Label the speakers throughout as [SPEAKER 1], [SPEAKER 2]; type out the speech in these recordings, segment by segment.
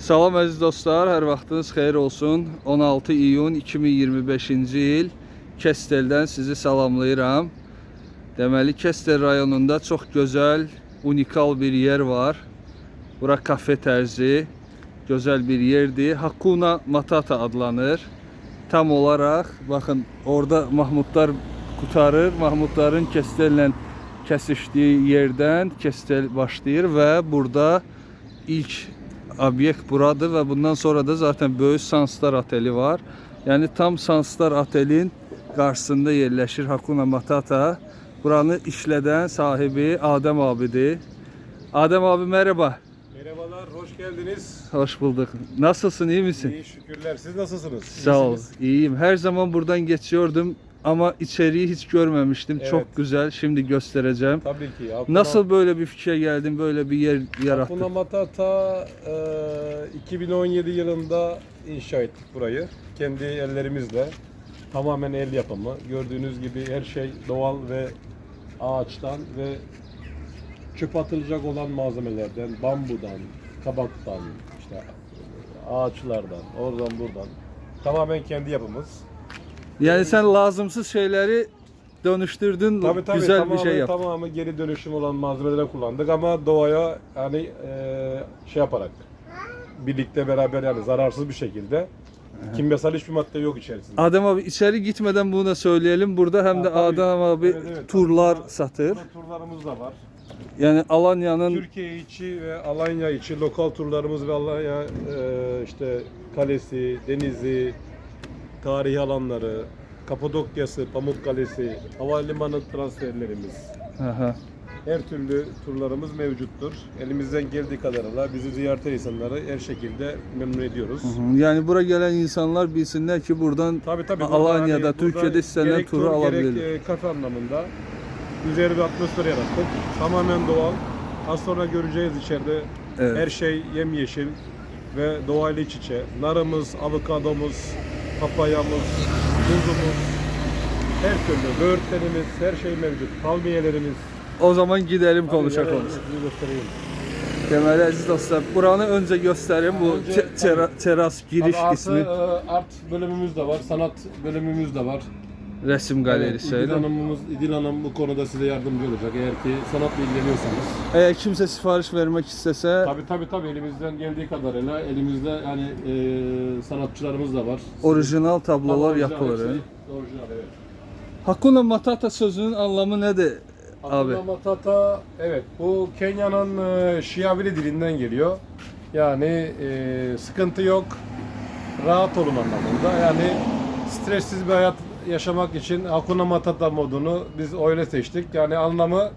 [SPEAKER 1] Salam əziz dostlar, hər vaxtınız xeyir olsun. 16 iyun 2025-ci il Kesteldən sizi salamlayıram. Deməli Kestel rayonunda çox gözəl, unikal bir yer var. Bura kafe tərzi, gözəl bir yerdir. Hakuna Matata adlanır. Tam olaraq baxın orada Mahmudlar qutarır. Mahmudların Kestellə kəsişdiyi yerdən Kestel başlayır və burada ilk obyekt buradır və bundan sonra da zaten böyük Sanslar oteli var. Yəni tam Sanslar otelin qarşısında yerləşir Hakuna Matata. Buranı işlədən sahibi Adem abidir. Adem abi merhaba.
[SPEAKER 2] Merhabalar, hoş geldiniz.
[SPEAKER 1] Hoş bulduk. Nasılsın, iyi misin?
[SPEAKER 2] İyi şükürler. Siz nasılsınız?
[SPEAKER 1] Sağ ol.
[SPEAKER 2] İyisiniz.
[SPEAKER 1] İyiyim. Her zaman buradan geçiyordum ama içeriği hiç görmemiştim.
[SPEAKER 2] Evet.
[SPEAKER 1] Çok güzel. Şimdi göstereceğim.
[SPEAKER 2] Tabii ki. Akuna,
[SPEAKER 1] Nasıl böyle bir fikre geldin, böyle bir yer yarattın?
[SPEAKER 2] Akuna Matata e, 2017 yılında inşa ettik burayı. Kendi ellerimizle. Tamamen el yapımı. Gördüğünüz gibi her şey doğal ve ağaçtan ve çöp atılacak olan malzemelerden, bambudan, kabaktan, işte ağaçlardan, oradan buradan. Tamamen kendi yapımız.
[SPEAKER 1] Yani sen lazımsız şeyleri dönüştürdün,
[SPEAKER 2] Tabii tabii
[SPEAKER 1] güzel
[SPEAKER 2] tamamı,
[SPEAKER 1] bir şey yaptın.
[SPEAKER 2] tamamı geri dönüşüm olan malzemelere kullandık ama doğaya yani e, şey yaparak birlikte beraber yani zararsız bir şekilde kimyasal hiçbir madde yok içerisinde.
[SPEAKER 1] Adem abi içeri gitmeden bunu da söyleyelim. Burada hem
[SPEAKER 2] Ha,
[SPEAKER 1] de
[SPEAKER 2] tabii.
[SPEAKER 1] Adem abi
[SPEAKER 2] Evet, evet.
[SPEAKER 1] turlar
[SPEAKER 2] Burada-
[SPEAKER 1] satır.
[SPEAKER 2] Burada turlarımız da var.
[SPEAKER 1] Yani Alanya'nın
[SPEAKER 2] Türkiye içi ve Alanya içi lokal turlarımız ve Alanya e, işte kalesi, denizi, tarihi alanları, Kapadokya'sı, Pamukkale'si, havalimanı transferlerimiz.
[SPEAKER 1] Aha.
[SPEAKER 2] Her türlü turlarımız mevcuttur. Elimizden geldiği kadarıyla bizi ziyaret eden insanları her şekilde memnun ediyoruz.
[SPEAKER 1] Hı hı. Yani buraya gelen insanlar bilsinler ki buradan
[SPEAKER 2] Tabii tabii.
[SPEAKER 1] Alanya'da,
[SPEAKER 2] hani
[SPEAKER 1] Türkiye'de istenilen turu
[SPEAKER 2] tur,
[SPEAKER 1] alabilirler.
[SPEAKER 2] Gerek e, kafe anlamında güzel bir atmosfer yarattık. Tamamen doğal. Az sonra göreceğiz içeride.
[SPEAKER 1] Evet.
[SPEAKER 2] Her şey yemyeşil ve doğayla iç içe. Narımız, avokadomuz, papayamız, muzumuz, her türlü böğürtlerimiz, her şey mevcut. Palmiyelerimiz.
[SPEAKER 1] O zaman gidelim.
[SPEAKER 2] Hadi, sizi göstereyim.
[SPEAKER 1] Deməli əziz dostlar, buranı öncə göstərim. Bu
[SPEAKER 2] Önce-
[SPEAKER 1] te- tera- teras giriş
[SPEAKER 2] Tabii artı,
[SPEAKER 1] qismi,
[SPEAKER 2] e, art bölümümüz de var, sanat bölümümüz de var.
[SPEAKER 1] Resim galerisi.
[SPEAKER 2] Evet, İdil. Hanım'ımız, İdil Hanım bu konuda size yardımcı olacak eğer ki sanatla ilgileniyorsanız.
[SPEAKER 1] Əgər kimsə sifariş vermək istəsə,
[SPEAKER 2] Tabii tabii tabii elimizden geldiği kadarıyla elimizde yani e, sanatçılarımız da var.
[SPEAKER 1] orijinal tablolar
[SPEAKER 2] Orijinal,
[SPEAKER 1] yapılır.
[SPEAKER 2] hepsi? Orijinal evet.
[SPEAKER 1] Hakuna Matata sözünün anlamı nədir? Abi.
[SPEAKER 2] Hakuna Matata evet bu Kenya'nın e, Şiavili dilinden geliyor. Yani e, sıkıntı yok, rahat olun anlamında. Yani stressiz bir hayat yaşamak için Hakuna Matata modunu biz öyle seçtik. Yani anlamı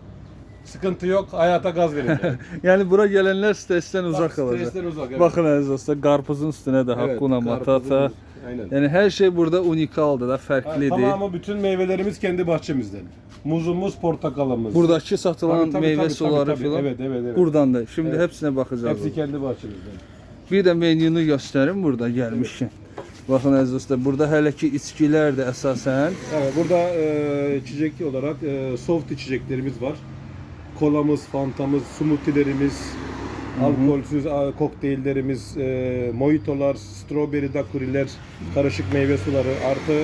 [SPEAKER 2] sıkıntı yok, hayata gaz verin. yani.
[SPEAKER 1] Bura gələnlər stressdən uzaq
[SPEAKER 2] Bak,
[SPEAKER 1] qalacaq.
[SPEAKER 2] Stresten uzak. Evet.
[SPEAKER 1] Baxın əziz dostlar, qarpızın üstünə də
[SPEAKER 2] Evet,
[SPEAKER 1] Hakuna. Matata.
[SPEAKER 2] Aynen.
[SPEAKER 1] Yəni hər şey burada unikaldır da,
[SPEAKER 2] Ha,
[SPEAKER 1] fərqlidir.
[SPEAKER 2] Tamamı bütün meyvelerimiz kendi bahçemizden. Muzumuz, portakalımız.
[SPEAKER 1] Buradakı satılan
[SPEAKER 2] Tabii, tabii,
[SPEAKER 1] meyvə
[SPEAKER 2] tabii,
[SPEAKER 1] suları filan
[SPEAKER 2] Evet, evet, evet.
[SPEAKER 1] buradandır. Şimdi
[SPEAKER 2] Evet.
[SPEAKER 1] hepsine bakacağız.
[SPEAKER 2] Hepsi kendi bahçemizden.
[SPEAKER 1] Bir də menünü göstərim burada gəlmişkən. Baxın əziz dostlar, burada hələ ki içkilərdir əsasən.
[SPEAKER 2] Evet, burada e, içecek olarak e, soft içeceklerimiz var. Kolamız, fantamız, smoothie'lerimiz, alkolsüz a, kokteyllerimiz, e, mojitolar, strawberry dakuriler, karışık meyve suları, artı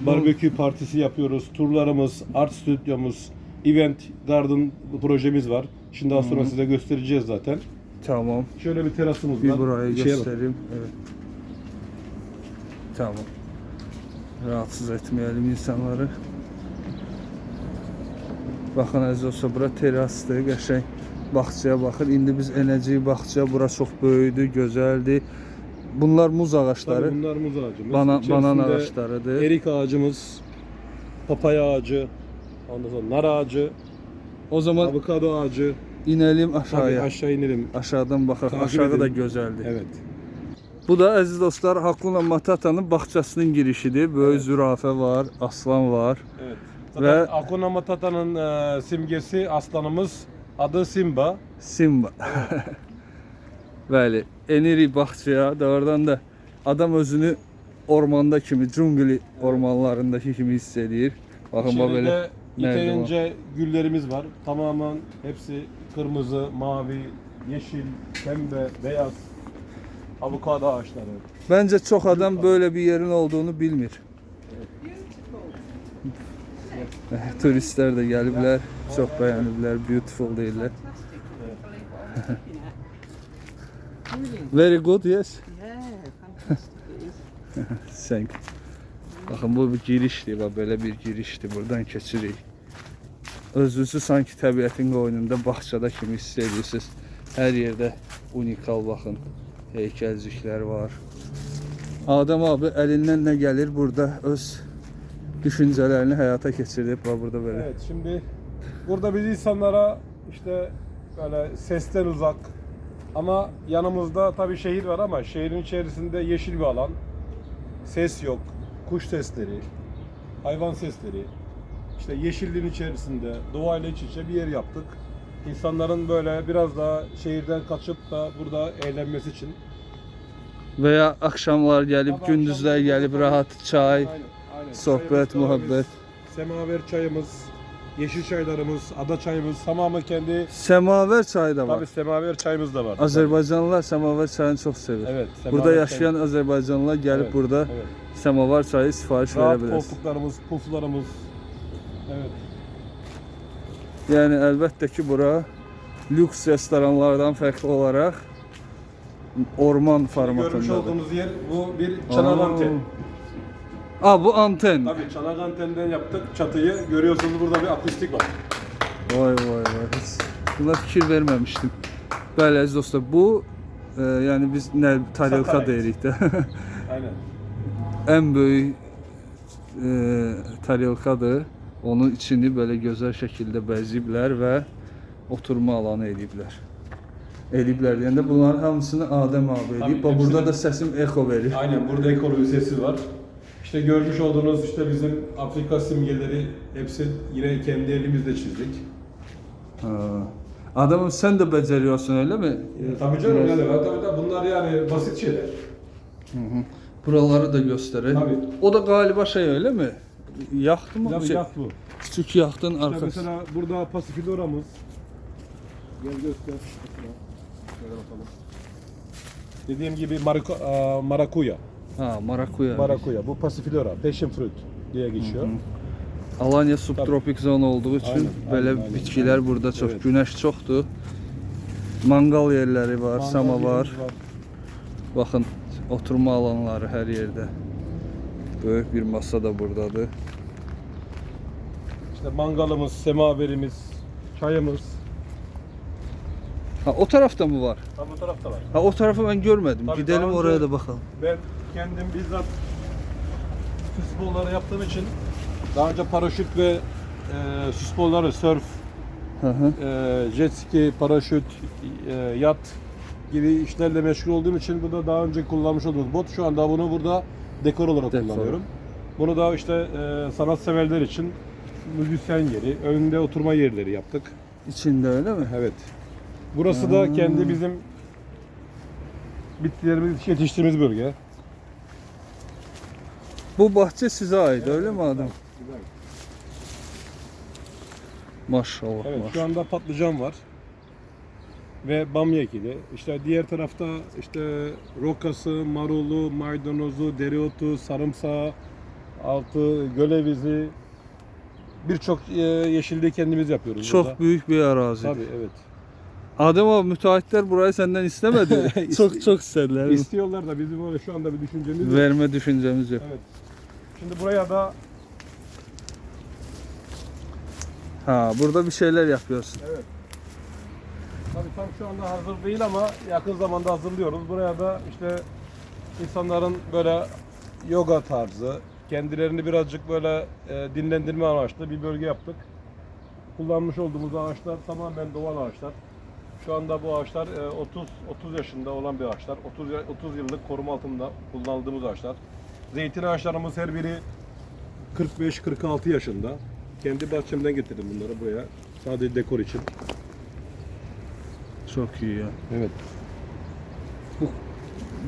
[SPEAKER 2] barbekü partisi yapıyoruz. Turlarımız, art stüdyomuz, event garden projemiz var. Şimdi az sonra size göstereceğiz zaten.
[SPEAKER 1] Tamam.
[SPEAKER 2] Şöyle bir terasımız
[SPEAKER 1] Bir
[SPEAKER 2] var.
[SPEAKER 1] burayı
[SPEAKER 2] İçeriye bak.
[SPEAKER 1] göstəreyim. Evet. Tamam. Rahatsız etmeyelim insanları. Baxın əziz dostlar, bura terasdır, qəşəng bağçaya baxır. İndi biz enəcəyik bağçaya. Bura çox böyükdür, gözəldir. Bunlar muz ağacları,
[SPEAKER 2] Tabii bunlar muz ağacımız.
[SPEAKER 1] bana, banan
[SPEAKER 2] İçerisinde
[SPEAKER 1] ağaçlarıdır.
[SPEAKER 2] Erik ağacımız, papaya ağacı, ondan sonra nar ağacı,
[SPEAKER 1] O zaman
[SPEAKER 2] avokado ağacı.
[SPEAKER 1] inelim
[SPEAKER 2] Tabii
[SPEAKER 1] aşağıya.
[SPEAKER 2] aşağı inelim.
[SPEAKER 1] Aşağıdan baxaq.
[SPEAKER 2] Takip
[SPEAKER 1] Aşağı da
[SPEAKER 2] edelim.
[SPEAKER 1] gözəldir.
[SPEAKER 2] Evet.
[SPEAKER 1] Bu da əziz dostlar Hakuna Matata'nın bağçasının girişidir. Böyük
[SPEAKER 2] Evet.
[SPEAKER 1] zürafə var, aslan var.
[SPEAKER 2] Evet.
[SPEAKER 1] Ve-
[SPEAKER 2] Ve Akuna Matata'nın e, simgesi aslanımız adı Simba.
[SPEAKER 1] Simba. Bəli, enirik bağçaya. Doğrudan da adam özünü ormanda kimi, cungli ormanlarındakı kimi hiss edir. Baxın bax belə.
[SPEAKER 2] İçeride
[SPEAKER 1] Nerede
[SPEAKER 2] yeterince güllerimiz var. Tamamen hepsi kırmızı, mavi, yeşil, pembe, beyaz. Avokado ağaçları.
[SPEAKER 1] Bence çok adam böyle bir yerin olduğunu bilmir. Eh, Turistler de geliblər, çox bəyəniblər, beautiful deyirlər. Very good, yes. Thank. Baxın bu bir girişdir, bax belə bir girişdir. Buradan keçirik. Özünüzü sanki təbiətin qoynunda, bağçada kimi hiss edirsiniz. Hər yerdə unikal baxın. Heykəlciklər var. Adəm abi əlindən nə gəlir burada öz düşüncələrini həyata keçirib bax burada belə.
[SPEAKER 2] Evet şimdi burada biz insanlara işte böyle sesten uzak ama yanımızda tabii şehir var ama şehrin içerisinde yeşil bir alan. Ses yok. Kuş sesleri, hayvan sesleri. işte yeşilliğin içerisinde doğayla iç içe bir yer yaptık. İnsanların böyle biraz daha şehirden kaçıp da burada eğlenmesi için.
[SPEAKER 1] Və ya axşamlar gəlib,
[SPEAKER 2] Tabii
[SPEAKER 1] gündüzlər
[SPEAKER 2] akşam
[SPEAKER 1] gəlib
[SPEAKER 2] burada
[SPEAKER 1] rahat çay.
[SPEAKER 2] Aynen, aynen.
[SPEAKER 1] sohbet,
[SPEAKER 2] Çayımız,
[SPEAKER 1] muhabbet.
[SPEAKER 2] Semaver çayımız, yeşil çaylarımız, ada çayımız tamamı kendi
[SPEAKER 1] Səmavər çayı da var.
[SPEAKER 2] Tabii semaver çayımız da var.
[SPEAKER 1] Azərbaycanlılar səmavər çayını çox sevir.
[SPEAKER 2] Evet.
[SPEAKER 1] Burada
[SPEAKER 2] semaver
[SPEAKER 1] yaşayan Azərbaycanlılar gəlib
[SPEAKER 2] Evet,
[SPEAKER 1] burada
[SPEAKER 2] Evet.
[SPEAKER 1] səmavar çayı sifariş verə
[SPEAKER 2] Rahat koltuklarımız, puflarımız. Evet.
[SPEAKER 1] Yəni əlbəttə ki, bura lüks restoranlardan fərqli olaraq orman
[SPEAKER 2] Görmüş
[SPEAKER 1] formatındadır.
[SPEAKER 2] olduğumuz yer bu bir çanak anten.
[SPEAKER 1] Aa bu anten.
[SPEAKER 2] Tabii çanak antenden yaptık çatıyı. Görüyorsunuz burada bir akustik var.
[SPEAKER 1] Vay vay vay. Heç buna fikir verməmişdim. Bəli əziz dostlar, bu e, yəni biz nə tarelka deyirik də.
[SPEAKER 2] Aynen.
[SPEAKER 1] Ən böyük e, tarelkadır. Onun içini belə gözəl şəkildə bəzəyiblər və oturma alanı ediblər. Ediblər deyəndə bunların hamısını Adəm abi edib. Bax burada da səsim eko verir.
[SPEAKER 2] Aynen burada ekolu bir sesi var. İşte görmüş olduğunuz işte bizim Afrika simgeleri hepsi yine kendi elimizle çizdik.
[SPEAKER 1] Ha. Adamım sen de beceriyorsun öyle mi?
[SPEAKER 2] E, tabii canım
[SPEAKER 1] Biraz-
[SPEAKER 2] yani tabii, tabii bunlar yani basit şeyler.
[SPEAKER 1] Hı hı. Buraları da gösterin.
[SPEAKER 2] Tabii.
[SPEAKER 1] O da galiba şey öyle mi? Yaktı mı?
[SPEAKER 2] Tabii
[SPEAKER 1] Şey,
[SPEAKER 2] yat bu.
[SPEAKER 1] Küçük yaktın
[SPEAKER 2] İşte
[SPEAKER 1] arkası.
[SPEAKER 2] mesela burada Pasifiloramız. Gel göster. Mesela. Şöyle bakalım. Dediğim gibi marako, aa, marakuya.
[SPEAKER 1] Ha, marakuya.
[SPEAKER 2] Marakuya. Bu Pasifilora, passion fruit diye geçiyor.
[SPEAKER 1] Alanya subtropik zon olduğu için
[SPEAKER 2] Aynen,
[SPEAKER 1] böyle
[SPEAKER 2] aynen, aynen,
[SPEAKER 1] bitkiler burada çok.
[SPEAKER 2] Evet.
[SPEAKER 1] Güneş çoktu. Mangal yerleri var,
[SPEAKER 2] Mangal
[SPEAKER 1] samavar.
[SPEAKER 2] yerimiz var.
[SPEAKER 1] Bakın oturma alanları her yerde. Büyük bir masa da buradadır.
[SPEAKER 2] İşte mangalımız, semaverimiz, çayımız.
[SPEAKER 1] Ha o tarafta mı var?
[SPEAKER 2] Ha bu tarafta var.
[SPEAKER 1] Ha o tarafı ben görmedim.
[SPEAKER 2] Tabii
[SPEAKER 1] Gidelim
[SPEAKER 2] daha önce-
[SPEAKER 1] oraya da bakalım.
[SPEAKER 2] Ben kendim bizzat süs bolları yaptığım için daha önce paraşüt ve e, süs bolları, surf,
[SPEAKER 1] Hı hı.
[SPEAKER 2] e, jet ski, paraşüt, e, yat gibi işlerle meşgul olduğum için bu da daha önce kullanmış olduğumuz bot. Şu anda bunu burada dekor olarak
[SPEAKER 1] Dekor.
[SPEAKER 2] kullanıyorum. Bunu da işte e, sanatseverler için müzisyen yeri, önünde oturma yerleri yaptık.
[SPEAKER 1] İçinde öyle mi?
[SPEAKER 2] Evet. Burası da kendi bizim bitkilerimizi yetiştirdiğimiz bölge.
[SPEAKER 1] Bu bahçe size ait öyle mi adam?
[SPEAKER 2] Güzel.
[SPEAKER 1] Maşallah.
[SPEAKER 2] Evet
[SPEAKER 1] maşallah.
[SPEAKER 2] şu anda patlıcan var. Ve bamya ekili. İşte diğer tarafta işte rokası, marulu, maydanozu, dereotu, sarımsağı, altı gölevizi birçok e, yeşilliği kendimiz yapıyoruz
[SPEAKER 1] Çok
[SPEAKER 2] burada.
[SPEAKER 1] büyük bir arazi.
[SPEAKER 2] Tabii evet.
[SPEAKER 1] Adem abi müteahhitler burayı senden istemedi. çok çok istediler.
[SPEAKER 2] İstiyorlar da bizim öyle şu anda bir düşüncemiz yok.
[SPEAKER 1] Verme düşüncemiz yok.
[SPEAKER 2] Evet. Şimdi buraya da
[SPEAKER 1] Ha burada bir şeyler yapıyorsun.
[SPEAKER 2] Evet. Tabii tam şu anda hazır değil ama yakın zamanda hazırlıyoruz. Buraya da işte insanların böyle yoga tarzı, kendilerini birazcık böyle e, dinlendirme amaçlı bir bölge yaptık. Kullanmış olduğumuz ağaçlar tamamen doğal ağaçlar. Şu anda bu ağaçlar e, 30 30 yaşında olan bir ağaçlar. 30 ya- 30 yıllık koruma altında kullandığımız ağaçlar. Zeytin ağaçlarımız her biri 45-46 yaşında. Kendi bahçemden getirdim bunları buraya. Sadece dekor için.
[SPEAKER 1] Çok iyi ya.
[SPEAKER 2] Evet.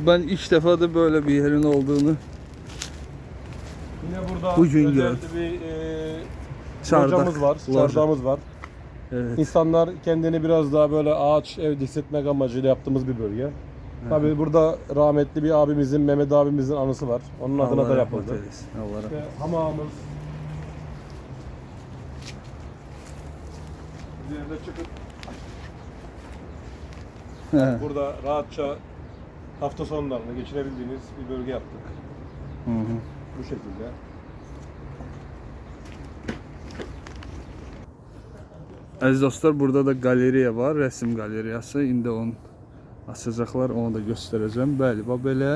[SPEAKER 1] Ben ilk defa da böyle bir yerin olduğunu
[SPEAKER 2] Yine burada
[SPEAKER 1] Bugün
[SPEAKER 2] özel
[SPEAKER 1] gördüm.
[SPEAKER 2] bir e,
[SPEAKER 1] çardak.
[SPEAKER 2] locamız var.
[SPEAKER 1] loca.
[SPEAKER 2] Çardağımız var.
[SPEAKER 1] Evet.
[SPEAKER 2] İnsanlar kendini biraz daha böyle ağaç evde hissetmek amacıyla yaptığımız bir bölge. Tabii burada rahmetli bir abimizin, Mehmet abimizin anısı var. Onun adına
[SPEAKER 1] Allah
[SPEAKER 2] da
[SPEAKER 1] rahmet
[SPEAKER 2] yapıldı.
[SPEAKER 1] Allah rahmet
[SPEAKER 2] İşte hamamımız. Üzerine çıkıp. Burada rahatça hafta sonlarını geçirebildiğiniz bir bölge yaptık.
[SPEAKER 1] Hı hı.
[SPEAKER 2] Bu şekilde.
[SPEAKER 1] Əziz dostlar, burada da qaleriya var, rəsm qalereyası. İndi onu açacaqlar, onu da göstərəcəm. Bəli, bax belə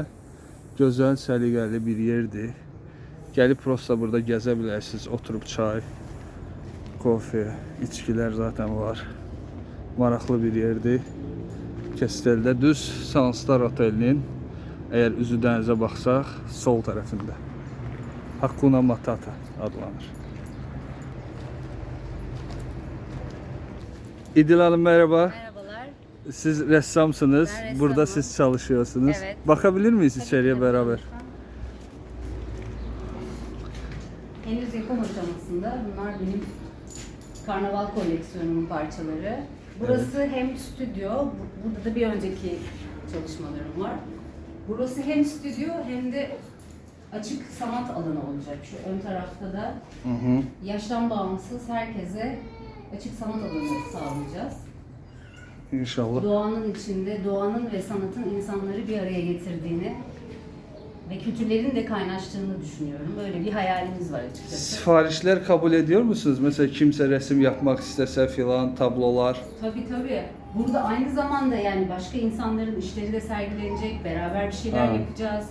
[SPEAKER 1] gözəl, səliqəli bir yerdir. Gəlib prosta burada gəzə bilərsiniz, oturub çay, kofe, içkilər zaten var. Maraqlı bir yerdir. Kesteldə düz Sanstar otelinin əgər üzü dənizə baxsaq, sol tərəfində. Hakuna Matata adlanır. İdil Hanım merhaba.
[SPEAKER 3] Merhabalar.
[SPEAKER 1] Siz ressamsınız.
[SPEAKER 3] Ben ressamım.
[SPEAKER 1] Burada siz çalışıyorsunuz.
[SPEAKER 3] Evet.
[SPEAKER 1] Bakabilir miyiz
[SPEAKER 3] Tabii
[SPEAKER 1] içeriye beraber?
[SPEAKER 3] Henüz yapım aşamasında. Bunlar benim karnaval koleksiyonumun parçaları. Burası hem stüdyo, bu- burada da bir önceki çalışmalarım var. Burası hem stüdyo hem de açık sanat alanı olacak. Şu ön tarafta da
[SPEAKER 1] Hı hı.
[SPEAKER 3] yaştan bağımsız herkese açık sanat alanı sağlayacağız.
[SPEAKER 1] İnşallah.
[SPEAKER 3] Doğanın içinde, doğanın ve sanatın insanları bir araya getirdiğini ve kültürlerin de kaynaştığını düşünüyorum. Böyle bir hayalimiz var açıkçası.
[SPEAKER 1] Sifarişler kabul ediyor musunuz? Mesela kimse resim yapmak istese filan tablolar.
[SPEAKER 3] Tabii tabii. Burada aynı zamanda yani başka insanların işleri de sergilenecek, beraber bir şeyler
[SPEAKER 1] Ha.
[SPEAKER 3] yapacağız.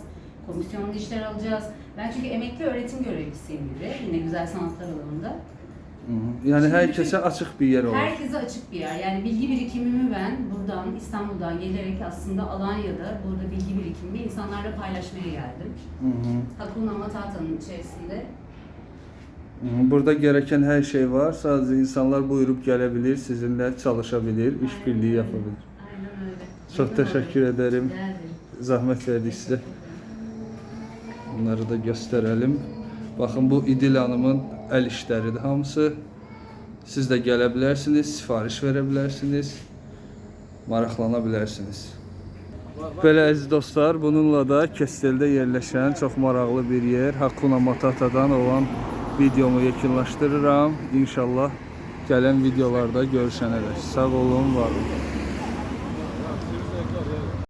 [SPEAKER 3] Komisyonda işler alacağız. Ben çünkü emekli öğretim görevlisiyim bir de. Yine güzel sanatlar alanında.
[SPEAKER 1] Yani
[SPEAKER 3] Şimdi
[SPEAKER 1] herkese
[SPEAKER 3] bütün-
[SPEAKER 1] açık bir yer olur.
[SPEAKER 3] Herkese açık bir yer. Yani bilgi birikimimi ben buradan İstanbul'dan gelerek aslında Alanya'da burada bilgi birikimimi insanlarla paylaşmaya geldim.
[SPEAKER 1] Hı hı.
[SPEAKER 3] Hakuna Matata'nın içerisinde.
[SPEAKER 1] Hı. Burada gereken her şey var. Sadece insanlar buyurup gelebilir, sizinle çalışabilir, işbirliği yapabilir.
[SPEAKER 3] Aynen öyle.
[SPEAKER 1] Çok teşekkür
[SPEAKER 3] ederim.
[SPEAKER 1] Zahmet verdik size. Bunları da göstərelim. Baxın bu İdil Hanımın əl işləridir hamısı. Siz də gələ bilərsiniz, sifariş verə bilərsiniz, maraqlana bilərsiniz. Belə əziz dostlar, bununla da Kesteldə yerləşən çox maraqlı bir yer Hakuna Matata'dan olan videomu yekunlaşdırıram. İnşallah gələn videolarda görüşənədək. Sağ olun, var olun.